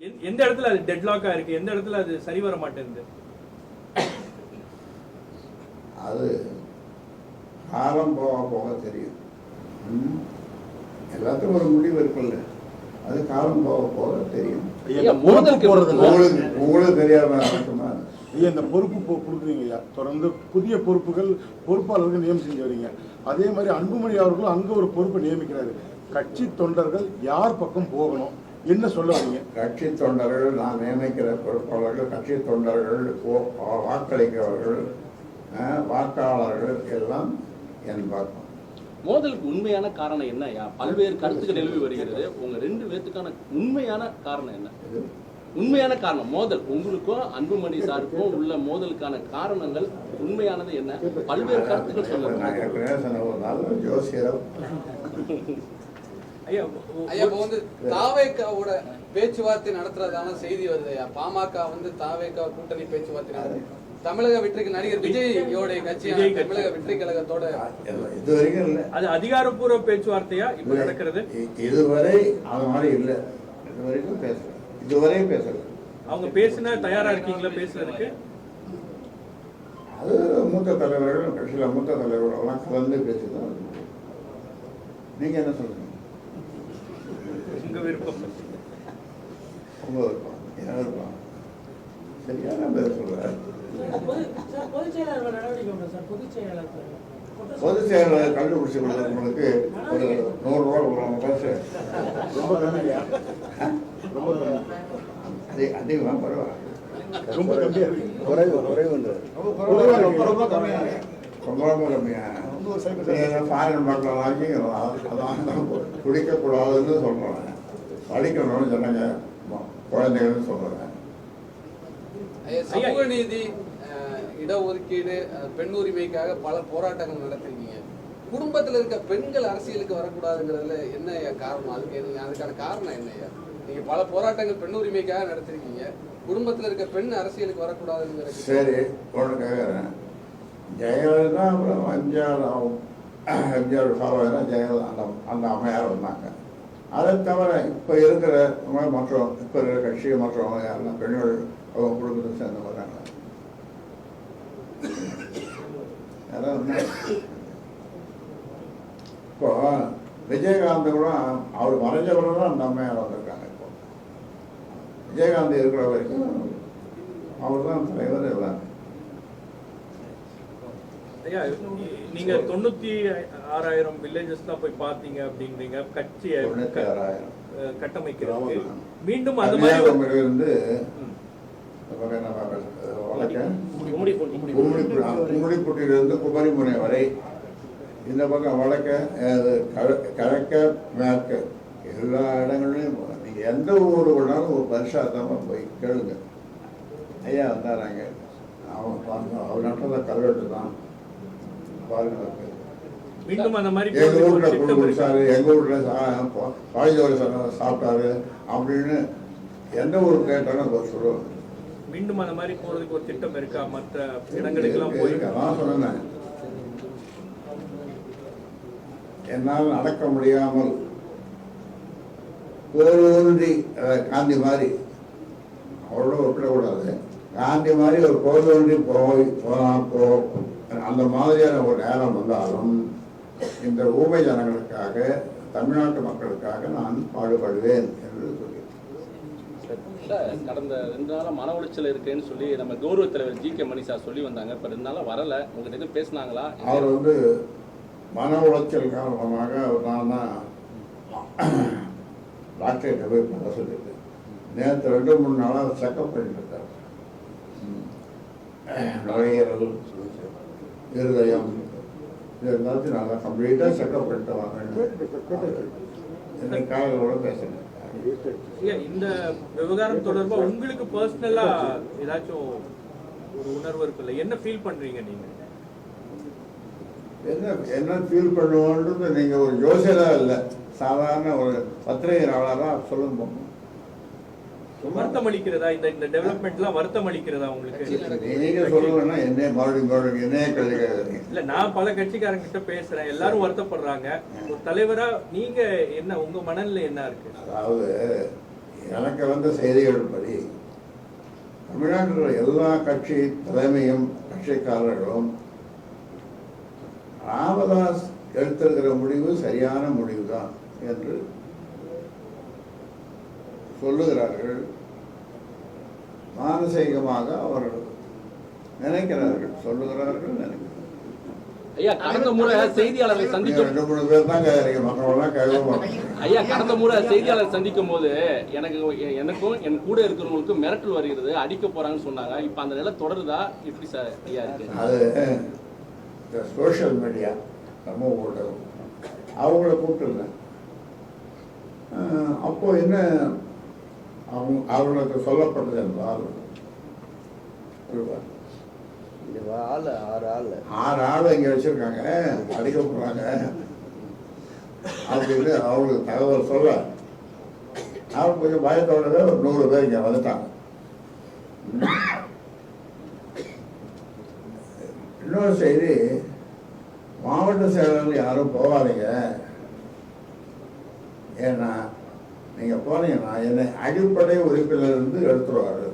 எந்த- எந்த இடத்துல அது டெட்லாக்கா இருக்கு? எந்த இடத்துல அது சரி வர மாட்டேங்குது? அது காலம் போக போக தெரியும். எல்லாத்துக்கும் ஒரு முடிவு இருக்குல்ல அது காலம் போக போக தெரியும். உங்களுக்கு தெரியாம இருக்குமா ஐயா இந்த பொறுப்பு கொடுக்குறீங்க ஐயா. தொடர்ந்து புதிய பொறுப்புகள் பொறுப்பாளர்கள் நியமனம் செஞ்சு வரீங்க. அதே மாதிரி அன்புமணி அவர்களும் அங்க ஒரு பொறுப்பை நியமிக்கிறாரு. கட்சி தொண்டர்கள் யார் பக்கம் போகணும்? என்ன சொல்ல வரீங்க கட்சி தொண்டர்கள் நான் நியமிக்கிற பொறுப்பாளர்கள் கட்சி தொண்டர்கள் வாக்களிக்கிறவர்கள் வாக்காளர்கள் எல்லாம் என் பக்கம். மோதலுக்கு உண்மையான காரணம் என்ன? ஐயா பல்வேறு கருத்துக்கள் நிலவி வருகிறது. உங்க ரெண்டு பேர்த்துக்கான உண்மையான காரணம் என்ன? உண்மையான காரணம் மோதல். உங்களுக்கும் அன்புமணி சாருக்கும் உள்ள மோதலுக்கான காரணங்கள் உண்மையானது என்ன? பல்வேறு கருத்துக்கள் சொல்லுங்க. ஐயா இப்போ வந்து தாவேக்காவோட பேச்சுவார்த்தை நடத்துறதான செய்தி வருது ஐயா. பாமக வந்து தாவேக்கா கூட்டணி பேச்சுவார்த்தை நடத்துது தமிழக வெற்றிக்கு நடிகர் விஜய் கட்சி. தமிழக வெற்றி கழகத்தோட இது வரைக்கும் இல்லை. அது அதிகாரப்பூர்வ பேச்சுவார்த்தையா? இப்ப நடக்கிறது? இதுவரை அது மாதிரி இல்லை. இது வரைக்கும் பேசல. இதுவரை பேசல. அவங்க பேசின தயாரா இருக்கீங்களா பேசுறதுக்கு? அது மூத்த தலைவர்கள் கட்சியில் மூத்த தலைவர்கள் எல்லாம் கலந்து பேசி தான் இருக்கு. நீங்க என்ன சொல்றீங்க? விருப்பம். உங்க விருப்பம். என்ன விருப்பம்? சரியான பேர் சொல்றாரு பொதுச் செயலாளர் கண்டுபிடிச்சு கொடுத்தவங்களுக்கு ஒரு நூறு ரூபா கொடுக்கணும் பரிசு. ரொம்ப ரொம்ப கம்மி அதிக அதிகமாக பரவாயில்ல ரொம்ப கம்மியா குறைவு குறைவா ரொம்ப ரொம்ப கம்மியா. ரொம்ப ரொம்ப கம்மியா ஃபாரின் மக்கள் வாங்கிக்கிறோம். அதான் குடிக்கக்கூடாதுன்னு சொல்கிறேன் படிக்கணும்னு சொன்னாங்க. குழந்தைகள்னு சொல்கிறேன் ஐயா, சமூக நீதி இடஒதுக்கீடு பெண் உரிமைக்காக பல போராட்டங்கள் நடத்திருக்கீங்க. குடும்பத்துல இருக்க பெண்கள் அரசியலுக்கு வரக்கூடாதுங்கிறதுல என்ன காரணம்? அதுக்கு என்ன- அதுக்கான காரணம் என்ன ஐயா? நீங்க பல போராட்டங்கள் பெண் உரிமைக்காக நடத்திருக்கீங்க. குடும்பத்துல இருக்க பெண் அரசியலுக்கு வரக்கூடாதுங்கிற சரி கேட்குறேன் ஜெயலலிதா அப்புறம் எம்ஜிஆர் ஆகும் எம்ஜிஆர் சாவாயிரா ஜெயலலிதா அந்த அந்த அம்மையார் வந்தாங்க. அதை தவிர இப்போ இருக்கிற மற்ற இப்போ இருக்கிற கட்சி மற்றவங்க யாரெல்லாம் பெண்கள் அவங்க குடும்பத்தை சேர்ந்து வர்றாங்க யாராவது இப்போ விஜயகாந்த் கூட அவர் மறைஞ்ச கூட தான் அந்த அம்மையார் வந்திருக்காங்க இப்போ. விஜயகாந்த் இருக்கிற வரைக்கும் அவர் தான் தலைவர் எல்லாமே நீங்க தொண்ணூத்தி ஆறாயிரம் வில்லேஜஸ் தான் போய் பாத்தீங்க அப்படின்றீங்க. கட்டமைக்கிறதுக்கு. கிராமம். மீண்டும் அந்த மாதிரி பூண்டி. கும்மிடிப்பட்டியிலிருந்து குமரிமுனை வரை. இந்த பக்கம் வடக்க அது கிழ- கிழக்க மேற்க. எல்லா இடங்கள்லையும் நீங்கள் எந்த ஊர் வேணாலும் ஒரு பரிசாத்தமாக போய் கேளுங்க. ஐயா வந்தாராங்க. அவன் பாருங்க அவர் நட்டத கல்வெட்டு தான். அவருக்கு. மீண்டும் அந்த மாதிரி எங்க போறதுக்கு ஒரு வீட்டுல குழு. குடிச்சாரு எங்க வீட்டுல காலேஜோட சாப்பிட்டாரு அப்படின்னு எந்த ஊர் கேட்டாலும் அவர் சொல்லுவாங்க. மீண்டும் அந்த மாதிரி போறதுக்கு ஒரு திட்டம் இருக்கா? மற்ற இடங்களுக்கு எல்லாம் போய். இருக்கு, அதான் சொன்னேன். என்னால் நடக்க முடியாமல் கோலூன்றி காந்தி மாதிரி அவ்வளோ ஒப்பிடக்கூடாது. காந்தி மாதிரி ஒரு கோலூன்றி போய் போனால் போ அந்த மாதிரியான ஒரு நேரம் வந்தாலும் இந்த ஊமை ஜனங்களுக்காக தமிழ்நாட்டு மக்களுக்காக நான் பாடுபடுவேன் என்று சொல்லி கடந்த ரெண்டு நாளா மன உளைச்சல் இருக்குன்னு சொல்லி நம்ம கௌரவ தலைவர் ஜி கே மணி சார் சொல்லி வந்தாங்க. இப்ப ரெண்டு நாளா வரல. உங்ககிட்ட எதுவும் பேசுனாங்களா? அவர் வந்து மன உளைச்சல் காரணமாக அவர் நான் தான் டாக்டர்கிட்ட போய் பண்ண சொல்லிட்டு நேற்று ரெண்டு மூணு நாளாக செக்கப் பண்ணிட்டு இருக்கார். நுரையீரல் இருதயம் இது எல்லாத்தையும் நல்லா கம்ப்ளீட்டாக செக்கப் பண்ணிட்டு வாங்க. இன்னைக்கு காலையில் கூட ஐயா, இந்த விவகாரம் தொடர்பா உங்களுக்கு பர்சனலா ஏதாச்சும் ஒரு உணர்வு இருக்குல்ல? என்ன ஃபீல் பண்றீங்க நீங்க? என்ன என்ன ஃபீல் பண்ணுவோன்றது நீங்கள் ஒரு ஜோசியரா இல்லை. சாதாரண ஒரு பத்திரிகையாளராக சொல்லுங்க போங்க. வருத்தம் அளிக்கிறதா இந்த இந்த டெவலப்மெண்ட்லாம் வருத்தம் அளிக்கிறதா உங்களுக்கு நீங்க சொல்லுங்கன்னா என்ன மறுபடியும் மறுபடியும் என்னைய கேள்வி இல்ல நான் பல கட்சிக்காரங்க கிட்ட பேசுறேன். எல்லாரும் வருத்தப்படுறாங்க. ஒரு தலைவரா நீங்க என்ன உங்க மனநிலை என்ன இருக்கு? அதாவது எனக்கு வந்த செய்திகள் படி தமிழ்நாட்டில் எல்லா கட்சி தலைமையும் கட்சிக்காரர்களும் ராமதாஸ் எடுத்திருக்கிற முடிவு சரியான முடிவுதான் என்று சொல்லுகிறார்கள். மானசீகமாக அவர்கள் நினைக்கிறார்கள் சொல்லுகிறார்கள் நினைக்கிறார்கள். ஐயா கடந்த முறை செய்தியாளர்களை சந்திக்கும் ரெண்டு மூணு பேர் தான் ஐயா கடந்த முறை செய்தியாளர் சந்திக்கும் போது எனக்கு எனக்கும் என் கூட இருக்கிறவங்களுக்கும் மிரட்டல் வருகிறது அடிக்க போறாங்கன்னு சொன்னாங்க. இப்ப அந்த நிலை தொடருதா? எப்படி சார் ஐயா இருக்கு? அது இந்த சோஷியல் மீடியா நம்ம ஊடகம் அவங்கள கூப்பிட்டுருந்தேன். அப்போ என்ன அவங்க அவர்களுக்கு சொல்லப்பட்டது என்றால். ஆள் ஆறு. ஆள். ஆறு ஆள் இங்கே வச்சிருக்காங்க. அடிக்க போறாங்க. அப்படின்னு அவங்களுக்கு தகவல் சொல்ல. அவங்க கொஞ்சம் பயத்தோடவே ஒரு நூறு பேர் இங்கே வந்துட்டாங்க. இன்னொரு செய்தி மாவட்ட செயலர்கள் யாரும் போகாதீங்க. ஏன்னா நீங்கள் போனீங்கன்னா என்னை அடிப்படை உறுப்பினரிலிருந்து எடுத்துருவாரு.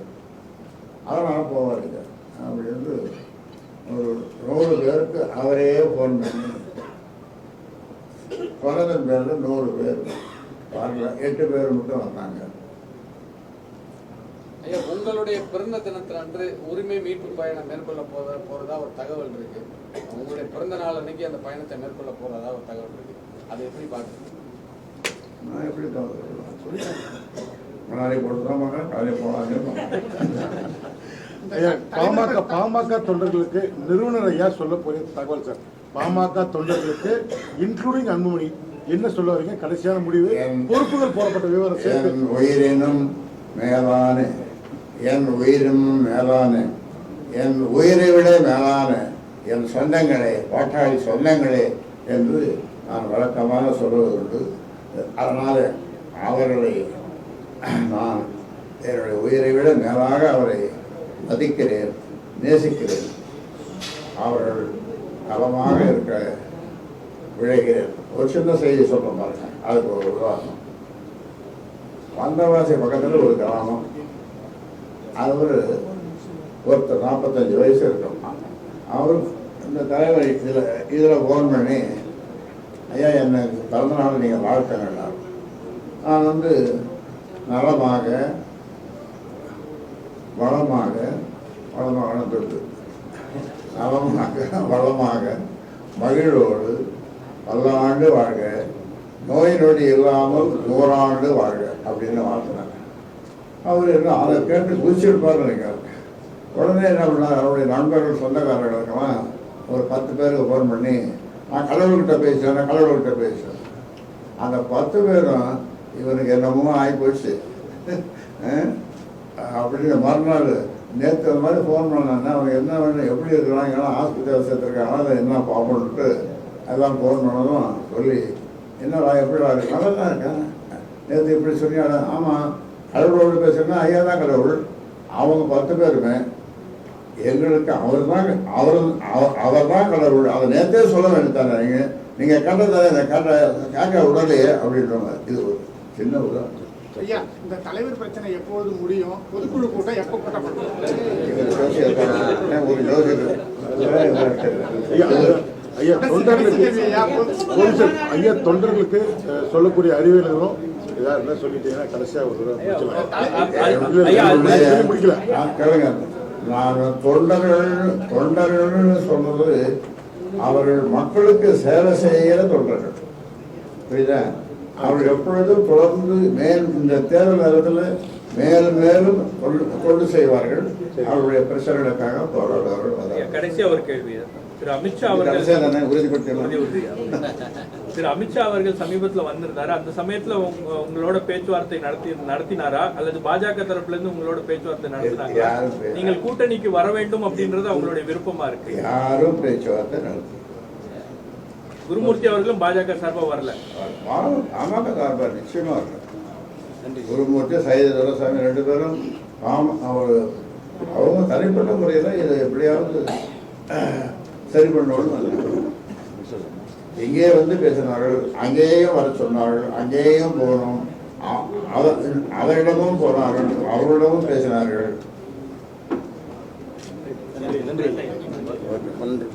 அதனால் போகாதீங்க அப்படின்னு ஒரு நூறு பேருக்கு அவரே ஃபோன் பண்ணி சொன்னதன் பேரில் நூறு பேர். வரல எட்டு பேர் மட்டும் வந்தாங்க. ஐயா உங்களுடைய பிறந்த தினத்தில் அன்று உரிமை மீட்பு பயணம் மேற்கொள்ள போத போறதா ஒரு தகவல் இருக்கு. உங்களுடைய பிறந்த நாள் அன்னைக்கு அந்த பயணத்தை மேற்கொள்ள போறதா ஒரு தகவல் இருக்கு. அதை எப்படி பார்க்குறீங்க? நான் எப்படி தவறு தான் போனேன் காலையில் போனாங்க பாமக பாமக தொண்டர்களுக்கு நிறுவனர் ஐயா சொல்ல போற தகவல் சார். பாமக தொண்டர்களுக்கு இன்க்ளூடிங் அன்புமணி என்ன சொல்ல வரீங்க? கடைசியான முடிவு பொறுப்புகள் போடப்பட்ட விவரம் என் உயிரினும் மேலான என் உயிரும் மேலான என் உயிரை விட மேலான என் சொந்தங்களே பாட்டாளி சொந்தங்களே என்று நான் வழக்கமாக சொல்வதுண்டு. அதனால் அவர்களை நான் என்னுடைய உயிரை விட மேலாக அவரை மதிக்கிறேன் நேசிக்கிறேன். அவர்கள் நலமாக இருக்க விழைகிறேன். ஒரு சின்ன செய்தி சொல்ல பாருங்க. அதுக்கு ஒரு உதாரணம். வந்தவாசி பக்கத்தில் ஒரு கிராமம். அவர் ஒருத்தர் நாற்பத்தஞ்சு வயசு இருக்கும் அவர் இந்த தலைவர் இதில் இதில் ஃபோன் பண்ணி ஐயா எனக்கு பிறந்தநாள் நீங்கள் வாழ்த்துங்கன்னார் நான் வந்து நலமாக வளமாக வளமாக தொட்டு நலமாக வளமாக மகிழ்வோடு பல்லாண்டு வாழ்க. நோய் நொடி இல்லாமல் நூறாண்டு வாழ்க அப்படின்னு வாழ்த்தினாங்க. அவர் என்ன அதை கேட்டு குதிச்சிருப்பார் நினைக்கிறார் உடனே என்ன பண்ணார் அவருடைய நண்பர்கள் சொந்தக்காரர்களுக்கெல்லாம் ஒரு பத்து பேருக்கு ஃபோன் பண்ணி நான் கடவுள்கிட்ட பேசுகிறேன் கடவுள்கிட்ட பேசுகிறேன் அந்த பத்து பேரும் இவனுக்கு என்னமோ ஆகி போச்சு. அப்படின்னு மறுநாள் நேற்று அந்த மாதிரி ஃபோன் பண்ணாங்க அவங்க என்ன வேணும் எப்படி இருக்கிறாங்க ஏன்னா ஹாஸ்பிட்டல் சேர்த்துருக்காங்க அதை என்ன பார்ப்போன்ட்டு எல்லாம் ஃபோன் பண்ணதும் சொல்லி என்னடா எப்படிடா இருக்கு? நல்லா தான் இருக்கேன். நேற்று இப்படி சொன்னியாடா. ஆமாம் கடவுளோடு பேசுனா ஐயா தான் கடவுள். அவங்க பத்து பேருமே. எங்களுக்கு அவர் தான் அவர் அவர் தான் கடவுள். அதை நேற்றே சொல்ல வேண்டியதானே நீங்கள் நீங்கள் கண்டதானே கேட்ட கேட்க உடலையே அப்படின்றவங்க. இது ஒரு சின்ன உதாரணம் ஐயா இந்த தலைவர் பிரச்சனை எப்பொழுது முடியும்? பொதுக்குழு கூட்டம் எப்போ ஒரு ஜோசியர் ஐயா, ஐயா தொண்டர்களுக்கு ஒரு சொல்லக்கூடிய அறிவியலும் ஏதாவது இருந்தா சொல்லிட்டீங்கன்னா கடைசியா ஒரு முடிக்கல. நான் கேளுங்க. நான் தொண்டர்கள் தொண்டர்கள்னு சொன்னது அவர்கள் மக்களுக்கு சேவை செய்கிற தொண்டர்கள். புரியுதா? அவர்கள் எப்பொழுதும் தொடர்ந்து மேல் இந்த தேர்தல் நேரத்தில் மேலும் மேலும் தொண்டு செய்வார்கள். அவருடைய பிரச்சனைகளுக்காக போராடுவார்கள். கடைசியா ஒரு கேள்வி. திரு அமித்ஷா அவர்கள் கடைசியா தானே? உறுதி, உறுதிப்படுத்தலாம் உறுதி. திரு அமித்ஷா அவர்கள் சமீபத்துல வந்திருந்தாரு? அந்த சமயத்துல உங்க- உங்களோட பேச்சுவார்த்தை நடத்தி நடத்தினாரா? அல்லது பாஜக தரப்புல இருந்து உங்களோட பேச்சுவார்த்தை பே- நீங்கள் கூட்டணிக்கு வர வேண்டும் அப்படின்றது அவங்களுடைய விருப்பமா இருக்கு. யாரும் பேச்சுவார்த்தை நடத்தி குருமூர்த்தி அவர்களும் பாஜக சார்பா வரல. பாமக சார்பாக நிச்சயமா இருக்கு குருமூர்த்தி சைத துரசாமி ரெண்டு பேரும் பாம அவர் அவங்க தனிப்பட்ட முறையில் இதை எப்படியாவது சரி பண்ணணும்னு. இங்கே வந்து பேசினார்கள் அங்கேயும் வர சொன்னார்கள் அங்கேயும் போகணும். அ- அத- அதனிடமும் போனார்கள் அவர்களிடமும் பேசினார்கள். நன்றி.